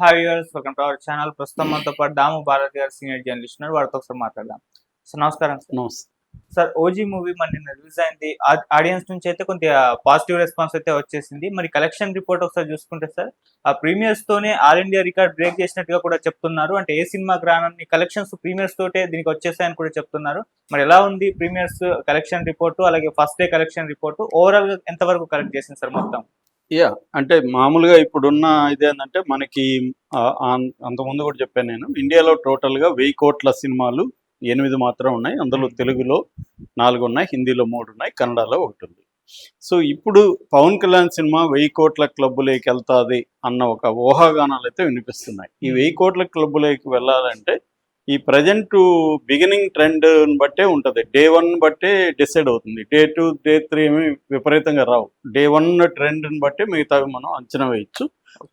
Hi welcome to our channel ప్రస్తుతం మనతో పాటు దాము భారతి గారు సీనియర్ జర్నలిస్ట్ ఉన్నారు వారితో ఒకసారి మాట్లాడదాం. సార్ నమస్కారం సార్. సార్ ఓజీ మూవీ మన నిన్న రిలీజ్ అయింది. ఆడియన్స్ నుంచి అయితే కొంత పాజిటివ్ రెస్పాన్స్ అయితే వచ్చేసింది. మరి కలెక్షన్ రిపోర్ట్ ఒకసారి చూసుకుంటే సార్ ఆ ప్రీమియర్స్ తోనే ఆల్ ఇండియా రికార్డ్ బ్రేక్ చేసినట్టుగా కూడా చెప్తున్నారు. అంటే ఏ సినిమాకి రానన్ని కలెక్షన్స్ ప్రీమియర్స్ తోటే దీనికి వచ్చేసాయని కూడా చెప్తున్నారు. మరి ఎలా ఉంది ప్రీమియర్స్ కలెక్షన్ రిపోర్టు అలాగే ఫస్ట్ డే కలెక్షన్ రిపోర్టు ఓవరాల్గా ఎంత వరకు కలెక్ట్ చేసింది సార్ మొత్తం? యా అంటే మామూలుగా ఇప్పుడున్న ఇదేంటంటే మనకి అంతకుముందు కూడా చెప్పాను నేను ఇండియాలో టోటల్గా వెయ్యి కోట్ల సినిమాలు ఎనిమిది మాత్రం ఉన్నాయి. అందులో తెలుగులో నాలుగు ఉన్నాయి హిందీలో మూడు ఉన్నాయి కన్నడలో ఒకటి ఉంది. సో ఇప్పుడు పవన్ కళ్యాణ్ సినిమా వెయ్యి కోట్ల క్లబ్బులోకి వెళ్తాది అన్న ఒక ఊహాగానాలు అయితే వినిపిస్తున్నాయి. ఈ వెయ్యి కోట్ల క్లబ్బులోకి వెళ్ళాలంటే ఈ ప్రజెంట్ బిగినింగ్ ట్రెండ్ బట్టే ఉంటుంది. డే వన్ బట్టే డిసైడ్ అవుతుంది. డే టూ డే త్రీ ఏమి విపరీతంగా రావు. డే వన్ ట్రెండ్ని బట్టి మిగతావి మనం అంచనా వేయచ్చు.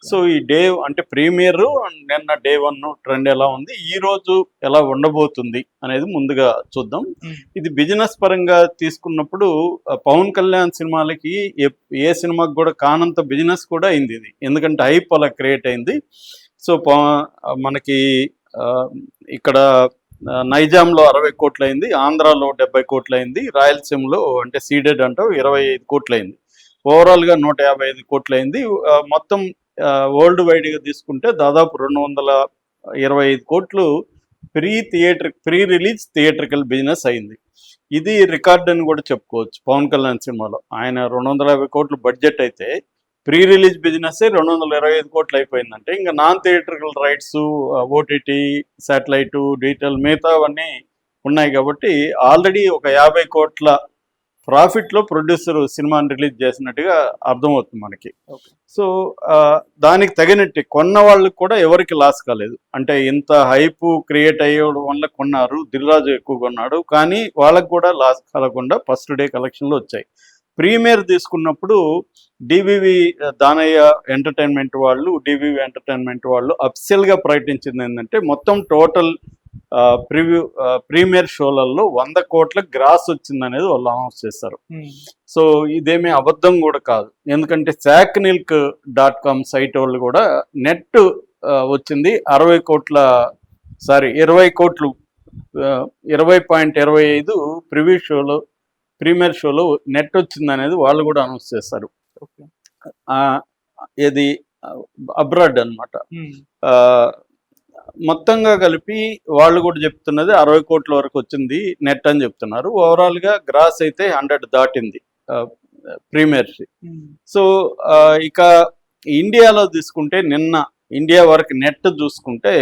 సో ఈ డే అంటే ప్రీమియర్ నిన్న డే వన్ ట్రెండ్ ఎలా ఉంది ఈ రోజు ఎలా ఉండబోతుంది అనేది ముందుగా చూద్దాం. ఇది బిజినెస్ పరంగా తీసుకున్నప్పుడు పవన్ కళ్యాణ్ సినిమాలకి ఏ- సినిమాకి కూడా కానంత బిజినెస్ కూడా అయింది ఇది. ఎందుకంటే హైప్ అలా క్రియేట్ అయింది. సో మనకి ఇక్కడ నైజాంలో అరవై కోట్లయింది ఆంధ్రాలో డెబ్బై కోట్లయింది రాయలసీమలో అంటే సీడెడ్ అంటూ ఇరవై ఐదు కోట్లయింది. ఓవరాల్గా నూట యాభై ఐదు కోట్లయింది. మొత్తం వరల్డ్ వైడ్గా తీసుకుంటే దాదాపు రెండు వందల ఇరవై ఐదు కోట్లు pre theatre pre release theatrical business అయింది. ఇది రికార్డ్ అని కూడా చెప్పుకోవచ్చు పవన్ కళ్యాణ్ సినిమాలో. ఆయన రెండు వందల యాభై కోట్లు బడ్జెట్ అయితే ప్రీ రిలీజ్ బిజినెస్ రెండు వందల ఇరవై ఐదు కోట్లు అయిపోయిందంటే ఇంకా non theatrical rights OTT satellite digital మిగతావన్నీ ఉన్నాయి కాబట్టి ఆల్రెడీ ఒక యాభై కోట్ల ప్రాఫిట్లో ప్రొడ్యూసర్ సినిమాని రిలీజ్ చేసినట్టుగా అర్థమవుతుంది మనకి. సో దానికి తగినట్టు కొన్న వాళ్ళకి కూడా ఎవరికి లాస్ కాలేదు. అంటే ఇంత హైప్ క్రియేట్ అయ్యడం వల్ల కొన్నారు దిల్రాజు ఎక్కువ కొన్నాడు కానీ వాళ్ళకి కూడా లాస్ కలగకుండా ఫస్ట్ డే కలెక్షన్లు వచ్చాయి. ప్రీమియర్ తీసుకున్నప్పుడు డివివి దానయ్య ఎంటర్టైన్మెంట్ వాళ్ళు డివివి ఎంటర్టైన్మెంట్ వాళ్ళు అఫిషియల్గా ప్రకటించింది ఏంటంటే మొత్తం టోటల్ ప్రివ్యూ ప్రీమియర్ షోలలో వంద కోట్ల గ్రాస్ వచ్చిందనేది వాళ్ళు అనౌన్స్ చేస్తారు ఉమ్. సో ఇదేమీ అబద్ధం కూడా కాదు. ఎందుకంటే Sacnilk dot com site వాళ్ళు కూడా నెట్ వచ్చింది అరవై కోట్ల సారీ ఇరవై కోట్లు ఇరవై పాయింట్ ఇరవై ఐదు ప్రివ్యూ షోలో ప్రీమియర్ షోలో నెట్ వచ్చింది అనేది వాళ్ళు కూడా అనౌన్స్ ఆ, ఇది అబ్రాడ్. ఆ, మొత్తంగా కలిపి వాళ్ళు కూడా చెప్తున్నది అరవై కోట్ల వరకు వచ్చింది నెట్ అని చెప్తున్నారు. ఓవరాల్గా గ్రాస్ అయితే హండ్రెడ్ దాటింది ప్రీమియర్షిప్. సో ఇక ఇండియాలో తీసుకుంటే నిన్న ఇండియా వరకు నెట్ చూసుకుంటే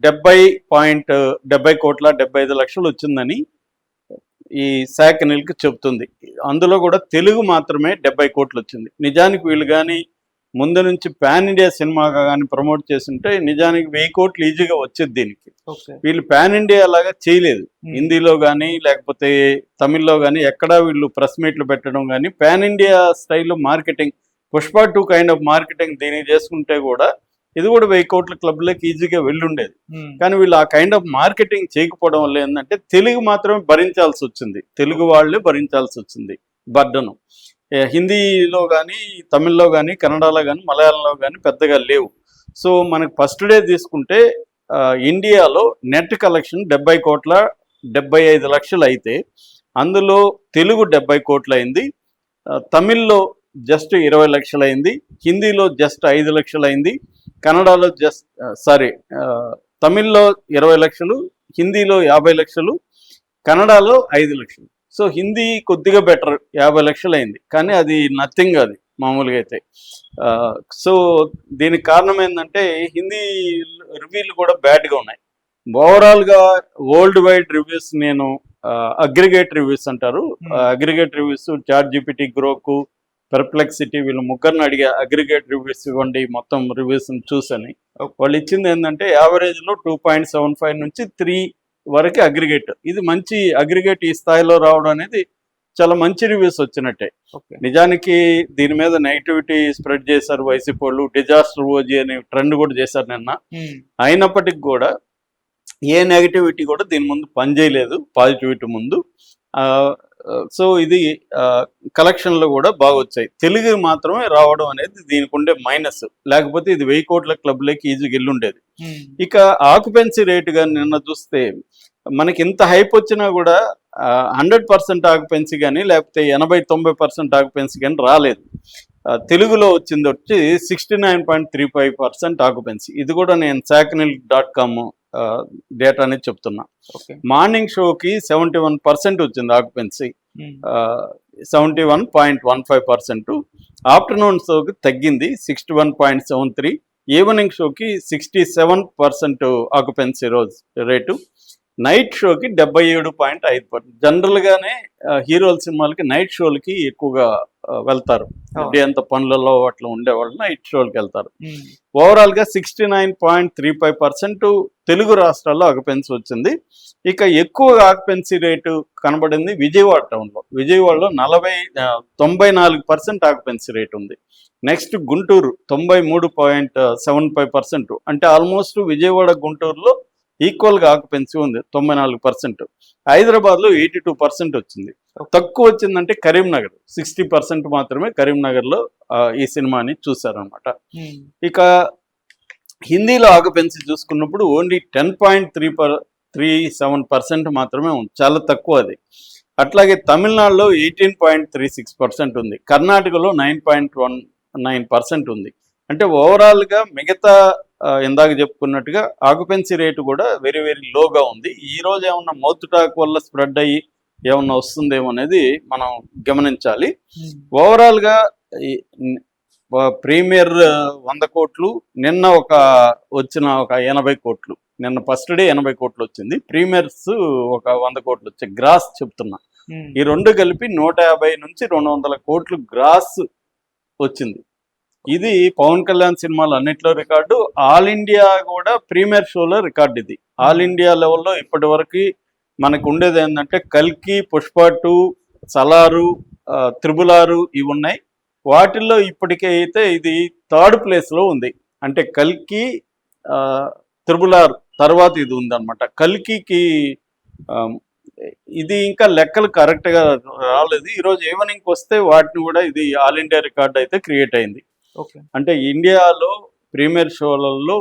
డెబ్బై పాయింట్ డెబ్బై కోట్ల డెబ్బై ఐదు లక్షలు వచ్చిందని ఈ శాఖ నిల్కి చెప్తుంది అందులో కూడా తెలుగు మాత్రమే డెబ్బై కోట్లు వచ్చింది. నిజానికి వీళ్ళు కానీ ముందు నుంచి పాన్ ఇండియా సినిమాగా కానీ ప్రమోట్ చేస్తుంటే నిజానికి వెయ్యి కోట్లు ఈజీగా వచ్చేది దీనికి. వీళ్ళు పాన్ ఇండియా లాగా చేయలేదు. హిందీలో కానీ లేకపోతే తమిళ్ళో కానీ ఎక్కడా వీళ్ళు ప్రెస్ మీట్లు పెట్టడం కానీ పాన్ ఇండియా స్టైల్లో marketing Pushpa two kind of marketing దీనికి చేసుకుంటే కూడా ఇది కూడా వెయ్యి కోట్ల క్లబ్లోకి ఈజీగా వెళ్ళుండేది. ఉమ్. కానీ వీళ్ళు ఆ కైండ్ ఆఫ్ మార్కెటింగ్ చేయకపోవడం వల్ల ఏంటంటే తెలుగు మాత్రమే భరించాల్సి వచ్చింది. తెలుగు వాళ్ళే భరించాల్సి వచ్చింది. బర్డను. హిందీలో కానీ తమిళ్ళో కానీ కన్నడలో కానీ మలయాళంలో కానీ పెద్దగా లేవు. సో మనకి ఫస్ట్ డే తీసుకుంటే ఇండియాలో నెట్ కలెక్షన్ డెబ్బై కోట్ల డెబ్బై ఐదు లక్షలు అయితే అందులో తెలుగు డెబ్బై కోట్లు అయింది తమిళ్ళో జస్ట్ ఇరవై లక్షలు అయింది హిందీలో జస్ట్ ఐదు లక్షలు అయింది కన్నడలో జస్ట్ సారీ తమిళ్ళో ఇరవై లక్షలు హిందీలో యాభై లక్షలు కన్నడలో ఐదు లక్షలు. సో హిందీ కొద్దిగా బెటర్ యాభై లక్షలు అయింది. కానీ అది నథింగ్ అది మామూలుగా అయితే. సో దీనికి కారణం ఏంటంటే హిందీ రివ్యూలు కూడా బ్యాడ్గా ఉన్నాయి. ఓవరాల్గా వరల్డ్ వైడ్ రివ్యూస్ నేను అగ్రిగేట్ రివ్యూస్ అంటారు. Aggregate reviews ChatGPT Grok Perplexity వీళ్ళు ముగ్గురిని అడిగా అగ్రిగేట్ రివ్యూస్ ఇవ్వండి మొత్తం రివ్యూస్ చూసని. వాళ్ళు ఇచ్చింది ఏంటంటే యావరేజ్లో టూ పాయింట్ సెవెన్ ఫైవ్ నుంచి త్రీ వరకు అగ్రిగేట్ ఇది మంచి అగ్రిగేట్ ఈ స్థాయిలో రావడం అనేది చాలా మంచి రివ్యూస్ వచ్చినట్టే. నిజానికి దీని మీద నెగిటివిటీ స్ప్రెడ్ చేశారు వైసీపీ వాళ్ళు డిజాస్టర్ ఓజీ అనే ట్రెండ్ కూడా చేశారు నిన్న. అయినప్పటికీ కూడా ఏ నెగిటివిటీ కూడా దీని ముందు పనిచేయలేదు పాజిటివిటీ ముందు. సో ఇది కలెక్షన్లో కూడా బాగా వచ్చాయి. తెలుగు మాత్రమే రావడం అనేది దీనికి ఉండే మైనస్ లేకపోతే ఇది వెయ్యి కోట్ల క్లబ్ లకి ఈజీగా వెళ్ళుండేది ఇక ఆక్యుపెన్సీ రేటు కానీ నిన్న చూస్తే మనకి ఇంత హైప్ వచ్చినా కూడా హండ్రెడ్ పర్సెంట్ ఆక్యుపెన్సీ కానీ లేకపోతే ఎనభై తొంభై పర్సెంట్ ఆక్యుపెన్సీ కానీ రాలేదు. తెలుగులో వచ్చింది వచ్చి sixty nine point three five percent occupancy ఇది కూడా నేను శాకనిల్ డాట్ కామ్ డేటా అనేది చెప్తున్నా మార్నింగ్ షోకి సెవెంటీ వన్ పర్సెంట్ వచ్చింది occupancy seventy one point one five percent afternoon షోకి తగ్గింది sixty one point seven three evening షోకి సిక్స్టీ సెవెన్ పర్సెంట్ ఆక్యుపెన్సీ రోజు రేటు నైట్ షోకి డెబ్బై ఏడు పాయింట్ ఐదు పర్సెంట్ జనరల్గానే హీరోల సినిమాలకి నైట్ షోలకి ఎక్కువగా వెళ్తారు. డే అంత పనులలో అట్లా ఉండేవాళ్ళు నైట్ షోలకి వెళ్తారు. ఓవరాల్గా sixty nine point three five percent Telugu రాష్ట్రాల్లో ఆక్యుపెన్సీ వచ్చింది. ఇక ఎక్కువ ఆక్యుపెన్సీ రేటు కనబడింది విజయవాడ టౌన్లో విజయవాడలో నలభై తొంభై నాలుగు పర్సెంట్ ఆక్యుపెన్సీ రేట్ ఉంది. నెక్స్ట్ గుంటూరు తొంభై మూడు పాయింట్ సెవెన్ ఫైవ్ పర్సెంట్ అంటే ఆల్మోస్ట్ విజయవాడ గుంటూరులో ఈక్వల్గా ఆక్యుపెన్సీ ఉంది తొంభై నాలుగు పర్సెంట్ హైదరాబాద్లో ఎయిటీ టూ పర్సెంట్ వచ్చింది. తక్కువ వచ్చిందంటే కరీంనగర్. సిక్స్టీ పర్సెంట్ మాత్రమే కరీంనగర్లో ఆ, ఈ సినిమాని చూసారనమాట ఇక హిందీలో ఆక్యుపెన్సీ చూసుకున్నప్పుడు only ten point three per three seven percent మాత్రమే ఉంది. చాలా తక్కువ అది. అట్లాగే తమిళనాడులో eighteen point three six percent ఉంది. కర్ణాటకలో nine point one nine percent ఉంది. అంటే ఓవరాల్గా మిగతా ఇందాక చెప్పుకున్నట్టుగా ఆక్యుపెన్సీ రేటు కూడా వెరీ వెరీ లోగా ఉంది. ఈ రోజు ఏమన్నా మౌత్ టాక్ వల్ల స్ప్రెడ్ అయ్యి ఏమన్నా వస్తుందేమో అనేది మనం గమనించాలి. ఓవరాల్గా ఈ న్- ఆ ప్రీమియర్ వంద కోట్లు నిన్న ఒక వచ్చిన ఒక ఎనభై కోట్లు నిన్న ఫస్ట్ డే ఎనభై కోట్లు వచ్చింది. ప్రీమియర్స్ ఒక వంద కోట్లు వచ్చాయి గ్రాస్ చెప్తున్నా. ఈ రెండు కలిపి నూట యాభై నుంచి రెండు వందల కోట్లు గ్రాస్ వచ్చింది. ఇది పవన్ కళ్యాణ్ సినిమాలు అన్నిట్లో రికార్డు. ఆల్ ఇండియా కూడా ప్రీమియర్ షోలో రికార్డు ఇది. ఆల్ ఇండియా లెవెల్లో ఇప్పటి వరకు మనకు ఉండేది ఏంటంటే కల్కి పుష్ప టూ సలారు త్రిబులారు ఇవి ఉన్నాయి. వాటిల్లో ఇప్పటికే అయితే ఇది థర్డ్ ప్లేస్లో ఉంది. అంటే కల్కి త్రిబులారు తర్వాత ఇది ఉందన్నమాట. కల్కికి ఇది ఇంకా లెక్కలు కరెక్ట్గా రాలేదు. ఈరోజు ఈవినింగ్ వస్తే వాటిని కూడా ఇది ఆల్ ఇండియా రికార్డ్ అయితే క్రియేట్ అయింది. అంటే ఇండియాలో ప్రీమియర్ షోలలో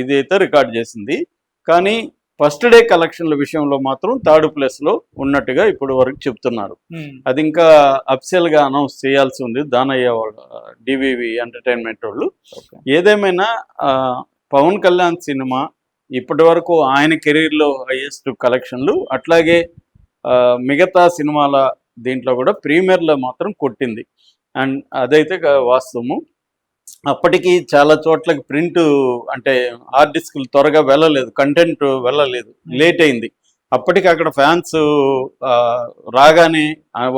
ఇదైతే రికార్డ్ చేసింది. కానీ ఫస్ట్ డే కలెక్షన్ల విషయంలో మాత్రం థర్డ్ ప్లేస్లో ఉన్నట్టుగా ఇప్పుడు వరకు చెప్తున్నారు. అది ఇంకా గా అనౌన్స్ చేయాల్సి ఉంది. దానయ్య వాళ్ళ డివివి ఎంటర్టైన్మెంట్ వాళ్ళు. ఏదేమైనా పవన్ కళ్యాణ్ సినిమా ఇప్పటి వరకు ఆయన కెరీర్లో హైయెస్ట్ కలెక్షన్లు. అట్లాగే మిగతా సినిమాల దీంట్లో కూడా ప్రీమియర్లో మాత్రం కొట్టింది. అండ్ అదైతే వాస్తవము. అప్పటికి చాలా చోట్లకి ప్రింట్ అంటే హార్డ్ డిస్క్లు త్వరగా వెళ్ళలేదు కంటెంట్ వెళ్ళలేదు లేట్ అయింది. అప్పటికి అక్కడ ఫ్యాన్స్ రాగానే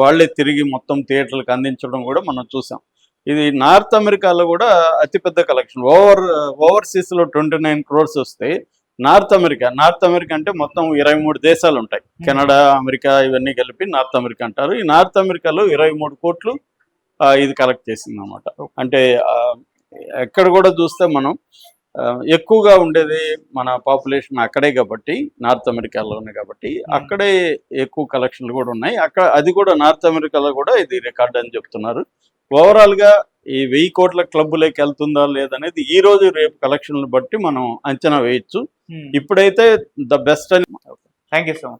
వాళ్ళే తిరిగి మొత్తం థియేటర్లకు అందించడం కూడా మనం చూసాం. ఇది నార్త్ అమెరికాలో కూడా అతిపెద్ద కలెక్షన్. ఓవర్ ఓవర్సీస్లో ట్వంటీ నైన్ క్రోర్స్ వస్తే నార్త్ అమెరికా నార్త్ అమెరికా అంటే మొత్తం ఇరవై మూడు దేశాలు ఉంటాయి కెనడా అమెరికా ఇవన్నీ కలిపి నార్త్ అమెరికా అంటారు. ఈ నార్త్ అమెరికాలో ఇరవై మూడు కోట్లు ఇది కలెక్ట్ చేసింది అనమాట అంటే ఎక్కడ కూడా చూస్తే మనం ఎక్కువగా ఉండేది మన పాపులేషన్ అక్కడే కాబట్టి నార్త్ అమెరికాలోనే కాబట్టి అక్కడే ఎక్కువ కలెక్షన్లు కూడా ఉన్నాయి. అక్కడ అది కూడా నార్త్ అమెరికాలో కూడా ఇది రికార్డ్ అని చెప్తున్నారు. ఓవరాల్గా ఈ వెయ్యి కోట్ల క్లబ్బులోకి వెళ్తుందా లేదనేది ఈ రోజు రేపు కలెక్షన్లు బట్టి మనం అంచనా వేయొచ్చు. ఇప్పుడైతే ద బెస్ట్ అని థ్యాంక్ యూ సో మచ్